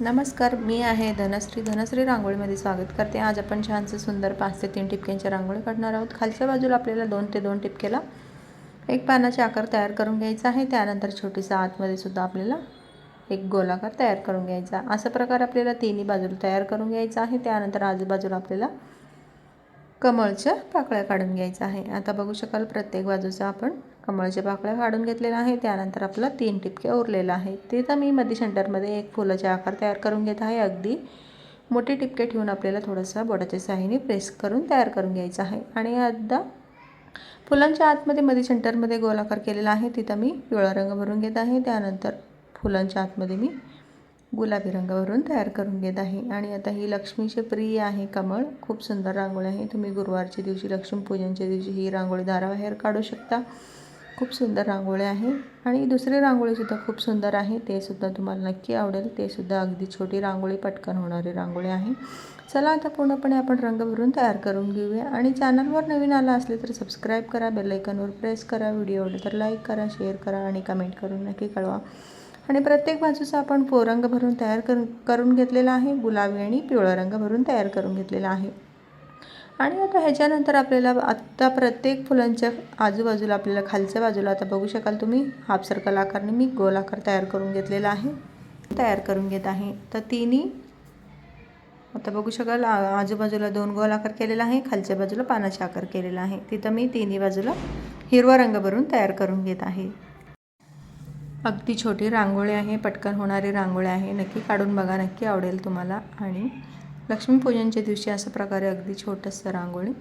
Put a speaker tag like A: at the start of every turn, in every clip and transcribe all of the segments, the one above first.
A: नमस्कार मी आहे धनश्री. धनश्री रांगोळीमध्ये स्वागत करते. आज आपण छानसं सुंदर पाच ते तीन टिपक्यांच्या रांगोळी काढणार आहोत. खालच्या बाजूला आपल्याला दोन ते दोन टिपकेला एक पानाचे आकार तयार करून घ्यायचा आहे. त्यानंतर छोटीसा आतमध्ये सुद्धा आपल्याला एक गोलाकार तयार करून घ्यायचा. असा प्रकार आपल्याला तिन्ही बाजूला तयार करून घ्यायचा आहे. त्यानंतर आजूबाजूला आपल्याला कमळच्या पाकळ्या काढून घ्यायचा आहे. आता बघू शकाल प्रत्येक बाजूचा आपण कमळाच्या पाकळ्या काढून घेतलेल्या आहे त्यानंतर आपला तीन टिपके उरलेला आहे. ते तर मी मध्ये सेंटरमध्ये एक फुलाचे आकार तयार करून घेत आहे. अगदी मोठे टिपके ठेवून आपल्याला थोडंसं बोटाच्या साहाय्याने प्रेस करून तयार करून घ्यायचं आहे. आणि आता फुलांच्या आतमध्ये मध्ये सेंटरमध्ये गोलाकार केलेला आहे. तिथं मी पिवळा रंग भरून घेत आहे. त्यानंतर फुलांच्या आतमध्ये मी गुलाबी रंगावरून तयार करून घेत आहे. आणि आता ही लक्ष्मीचे प्रिय आहे कमळ. खूप सुंदर रांगोळी आहे. तुम्ही गुरुवारच्या दिवशी लक्ष्मीपूजनच्या दिवशी ही रांगोळी दाराबाहेर काढू शकता. खूप सुंदर रांगोळी आहे आणि दुसरी रांगोळीसुद्धा खूप सुंदर आहे. ते सुद्धा तुम्हाला नक्की आवडेल. ते सुद्धा अगदी छोटी रांगोळी पटकन होणारी रांगोळी आहे. चला आता पूर्णपणे आपण रंग भरून तयार करून घेऊया आणि चॅनलवर नवीन आला असले तर सबस्क्राईब करा बेलायकनवर प्रेस करा व्हिडिओ आवडला तर लाईक करा शेअर करा आणि कमेंट करून नक्की कळवा. आणि प्रत्येक बाजूचा आपण पोरंग भरून तयार कर करून घेतलेला आहे. गुलाबी आणि पिवळा रंग भरून तयार करून घेतलेला आहे. आणि आता ह्याच्यानंतर आपल्याला आत्ता प्रत्येक फुलांच्या आजूबाजूला आपल्याला खालच्या बाजूला आता बघू शकाल तुम्ही. हाफ सर्कल आकारने मी गोल आकार तयार करून घेतलेला आहे. तयार करून घेत आहे. तर तिन्ही आता बघू शकाल आजूबाजूला दोन गोल आकार केलेला आहे. खालच्या बाजूला पानाचा आकार केलेला आहे. तिथं मी तिन्ही बाजूला हिरवा रंग भरून तयार करून घेत आहे. अगदी छोटी रांगोळी आहे पटकन होणारी रांगोळी आहे. नक्की काढून बघा नक्की आवडेल तुम्हाला. आणि लक्ष्मीपूजनच्या दिवशी अशा प्रकारे अगदी छोटंसं रांगोळी.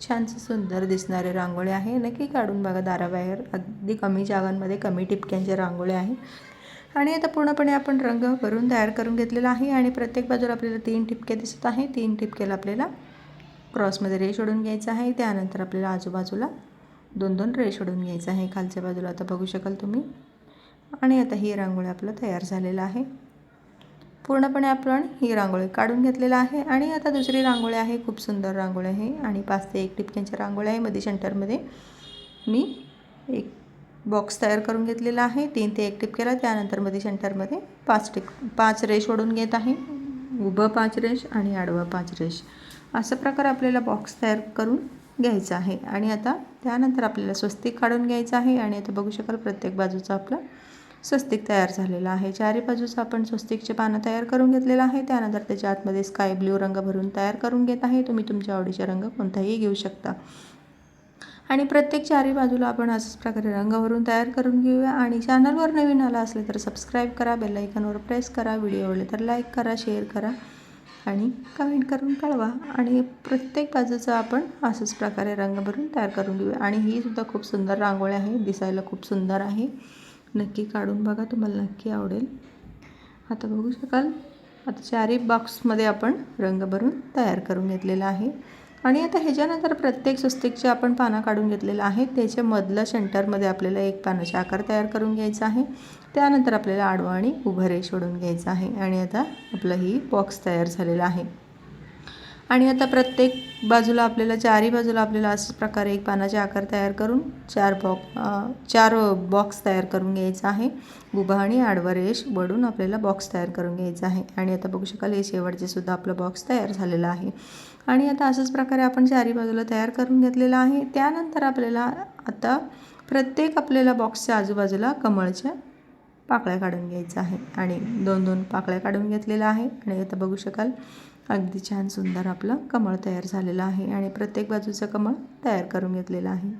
A: छानसं सुंदर दिसणारी रांगोळी आहे. नक्की काढून बघा दाराबाहेर. अगदी कमी जागांमध्ये कमी टिपक्यांचे रांगोळी आहे आणि आता पूर्णपणे आपण रंग भरून तयार करून घेतलेला आहे आणि प्रत्येक बाजूला आपल्याला तीन टिपके दिसत आहे तीन टिपक्याला आपल्याला क्रॉसमध्ये रेश ओढून घ्यायचं आहे. त्यानंतर आपल्याला आजूबाजूला दोन दोन रेश ओढून घ्यायचं आहे. खालच्या बाजूला आता बघू शकाल तुम्ही. आणि आता ही रांगोळी आपलं तयार झालेलं आहे. पूर्णपणे आपण ही रांगोळी काढून घेतलेलं आहे आणि आता दुसरी रांगोळी आहे खूप सुंदर रांगोळी आहे आणि पाच ते एक टिपक्यांच्या रांगोळी आहे. मध्ये सेंटरमध्ये मी एक बॉक्स तयार करून घेतलेला आहे. तीन ते एक टिपकेला त्यानंतरमध्ये सेंटरमध्ये पाच टिप पाच रेश ओढून घेत आहे. उभं पाच रेश आणि आडवा पाच रेश असा प्रकार आपल्याला बॉक्स तयार करून घ्यायचा आहे. आणि आता त्यानंतर आपल्याला स्वस्तिक काढून घ्यायचं आहे आणि आता बघू शकाल प्रत्येक बाजूचा आपला स्वस्तिक तयार झालेला आहे. चारी बाजूचा आपण स्वस्तिकचे पानं तयार करून घेतलेलं आहे. त्यानंतर त्याच्या आतमध्ये स्काय ब्ल्यू रंग भरून तयार करून घेत आहे. तुम्ही तुमच्या आवडीचे रंग कोणताही घेऊ शकता. आणि प्रत्येक चारी बाजूला आपण अशाच प्रकारे रंग भरून तयार करून घेऊया. आणि चॅनलवर नवीन आला असले तर सबस्क्राईब करा बेलायकनवर प्रेस करा व्हिडिओ आवडले तर लाईक करा शेअर करा आणि कमेंट करून कळवा. आणि प्रत्येक बाजूचं आपण असंच प्रकारे रंग भरून तयार करून घेऊया. आणि ही सुद्धा खूप सुंदर रांगोळी आहे. दिसायला खूप सुंदर आहे. नक्की काढून बघा तुम्हाला नक्की आवडेल. आता बघू शकाल. आता चारही बॉक्समध्ये आपण रंग भरून तयार करून घेतलेला आहे. आणि आता ह्याच्यानंतर प्रत्येक स्वस्तिकचे आपण पानं काढून घेतलेलं आहे. त्याच्यामधलं सेंटरमध्ये आपल्याला एक पानाचा आकार तयार करून घ्यायचा आहे. त्यानंतर आपल्याला आडवा आणि उभं रेष ओढून घ्यायचं आहे. आणि आता आपलं ही बॉक्स तयार झालेला आहे. आणि आता प्रत्येक बाजूला आपल्याला चारही बाजूला आपल्याला असंच प्रकारे एक पानाचे आकार तयार करून चार बॉक्स चार बॉक्स तयार करून घ्यायचा आहे. उभा आणि आडवा रेश वडून आपल्याला बॉक्स तयार करून घ्यायचा आहे. आणि आता बघू शकाल हे शेवटचे सुद्धा आपलं बॉक्स तयार झालेला आहे. आणि आता अशाच प्रकारे आपण चारही बाजूला तयार करून घेतलेलं आहे. त्यानंतर आपल्याला आता प्रत्येक आपल्याला बॉक्सच्या आजूबाजूला कमळच्या पाकळ्या काढून घ्यायचं आहे. आणि दोन दोन पाकळ्या काढून घेतलेल्या आहे आणि आता बघू शकाल अगदी छान सुंदर आपलं कमळ तयार झालेलं आहे आणि प्रत्येक बाजूचं कमळ तयार करून घेतलेलं आहे.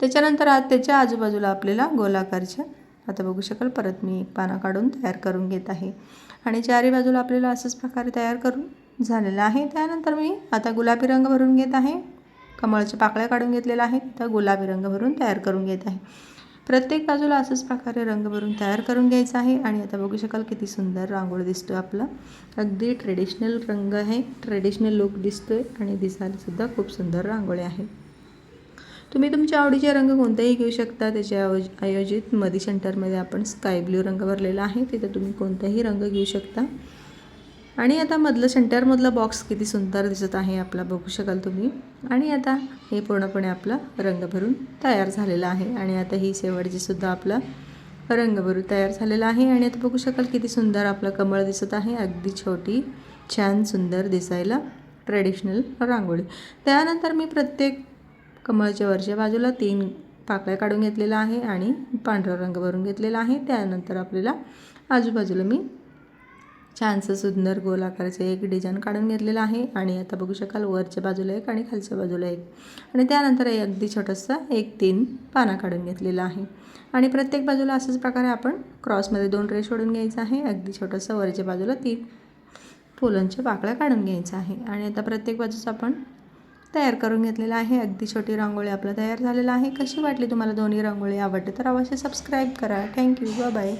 A: त्याच्यानंतर आज त्याच्या आजूबाजूला आपल्याला गोलाकारच्या आता बघू शकाल परत मी एक पाना काढून तयार करून घेत आहे. आणि चारही बाजूला आपल्याला असंच प्रकारे तयार करून झालेलं आहे. त्यानंतर मी आता गुलाबी रंग भरून घेत आहे. कमळच्या पाकळ्या काढून घेतलेल्या आहे तर गुलाबी रंग भरून तयार करून घेत आहे. प्रत्येक बाजूला असंच प्रकारे रंग भरून तयार करून घ्यायचा आहे. आणि आता बघू शकाल किती सुंदर रांगोळी दिसतो आपला. अगदी ट्रेडिशनल रंग आहे. ट्रेडिशनल लुक दिसतोय आणि दिसायलासुद्धा खूप सुंदर रांगोळी आहे. तुम्ही तुमच्या आवडीचे रंग कोणताही घेऊ शकता. त्याच्या आयोजित मधी सेंटरमध्ये आपण स्काय ब्ल्यू रंग भरलेला आहे. तिथं तुम्ही कोणताही रंग घेऊ शकता. आणि आता मधलं सेंटरमधलं बॉक्स किती सुंदर दिसत आहे आपला बघू शकाल तुम्ही. आणि आता हे पूर्णपणे आपलं रंग भरून तयार झालेलं आहे. आणि आता ही शेवटची सुद्धा रंग भरून तयार झालेला आहे. आणि आता बघू शकाल किती सुंदर आपलं कमळ दिसत आहे. अगदी छोटी छान सुंदर दिसायला ट्रेडिशनल रांगोळी. त्यानंतर मी प्रत्येक कमळच्या वरच्या बाजूला तीन पाकळ्या काढून घेतलेला आहे आणि पांढरा रंग भरून घेतलेला आहे. त्यानंतर आपल्याला आजूबाजूला मी छानसं सुंदर गोल आकाराचं एक डिझाईन काढून घेतलेलं आहे. आणि आता बघू शकाल वरच्या बाजूला एक आणि खालच्या बाजूला एक. आणि त्यानंतर एक अगदी छोटंसं एक तीन पाना काढून घेतलेला आहे. आणि प्रत्येक बाजूला असंच प्रकारे आपण क्रॉसमध्ये दोन रेष ओढून घ्यायचं आहे. अगदी छोटंसं वरच्या बाजूला तीन फुलांच्या पाकळ्या काढून घ्यायचं आहे. आणि आता प्रत्येक बाजूचं आपण तयार करून घेतलेला आहे. अगदी छोटी रांगोळी आपलं तयार झालेलं आहे. कशी वाटली तुम्हाला दोन्ही रांगोळी आवडते तर अवश्य सबस्क्राईब करा. Thank you bye